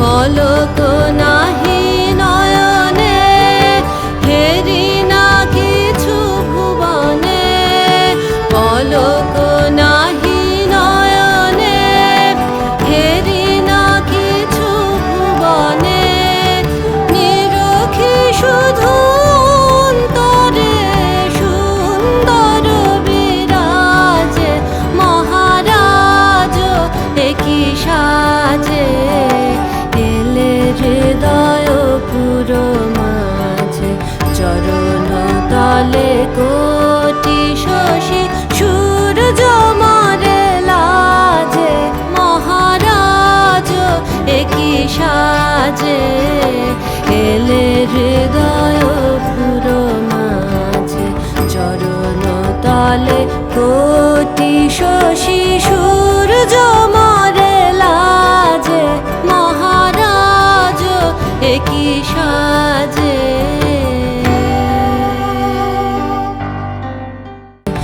কলক নাহি বাজে এলে হৃদয় পুরো মাঝে চরণ তলে কোটি শশী